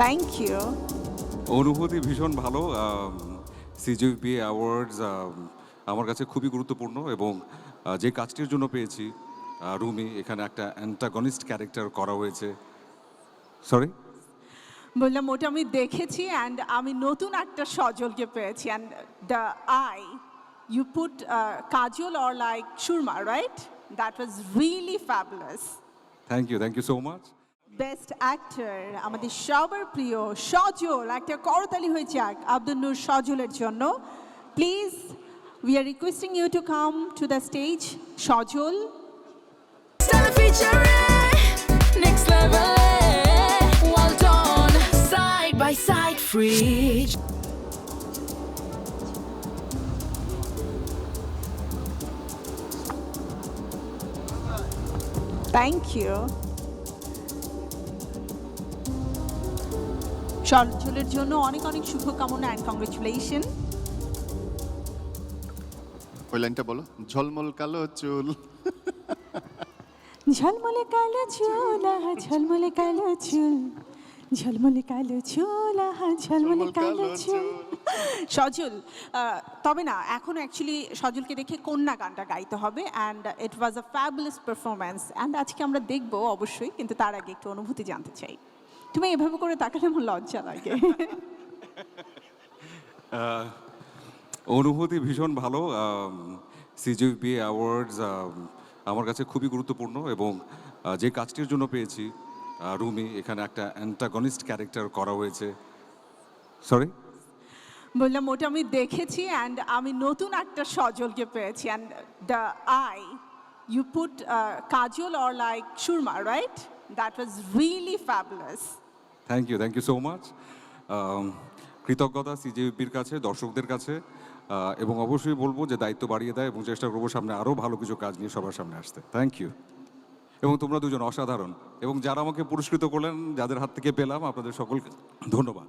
Thank you অনুভূতি ভীষণ ভালো সিজিপি অ্যাওয়ার্ডস আমার কাছে খুবই গুরুত্বপূর্ণ এবং যে কাজটির জন্য পেয়েছি রুমি এখানে একটা অ্যান্টাগনিস্ট ক্যারেক্টার করা হয়েছে। সরি বললাম ওটা আমি দেখেছি অ্যান্ড আমি নতুন একটা সজলকে পেয়েছি and the eye you put kajal or like surma right that was really fabulous thank you thank you so much best actor আমাদের সবার প্রিয় সজল একটা করতালি হয়ে যাক আব্দুল নূর সজলের জন্য। Please we are requesting you to come to the stage Sajal. Featuring next সজলের জন্য অনেক অনেক শুভকামনা অ্যান্ড কংগ্রেচুলেশন ওই লাইনটা বলো ঝলমল কালো চুল। ঝলমলে কালো চুল আহা ঝলমলে কালো চুল। ঝলমলে কালো চুল আহা ঝলমলে কালো চুল। সজল তবে না এখন অ্যাকচুয়ালি সজলকে দেখে কন্যা গানটা গাইতে হবে and it was a fabulous performance and আজকে আমরা দেখব অবশ্যই কিন্তু তার আগে একটু অনুভূতি জানতে চাই। তুমি এভাবে করে তাকালে আমার লজ্জা লাগে। অনুভূতি ভীষণ ভালো। সিজিপি অ্যাওয়ার্ডস আমার কাছে খুবই গুরুত্বপূর্ণ এবং যে কাজটির জন্য পেয়েছি রুমি এখানে একটা অ্যান্টাগনিস্ট ক্যারেক্টার করা হয়েছে। সরি বললাম ওটা আমি দেখেছি অ্যান্ড আমি নতুন একটা সজলকে পেয়েছি and the eye you put kajal or like surma right that was really fabulous thank you thank you so much কৃতজ্ঞতা সিজিপির কাছে, দর্শকদের কাছে এবং অবশ্যই বলব যে দায়িত্ব বাড়িয়ে দেয় এবং চেষ্টা করব সামনে আরও ভালো কিছু কাজ নিয়ে সবার সামনে আসতে। থ্যাংক ইউ এবং তোমরা দুজন অসাধারণ। এবং যারা আমাকে পুরস্কৃত করলেন, যাদের হাত থেকে পেলাম, আপনাদের সকলকে ধন্যবাদ।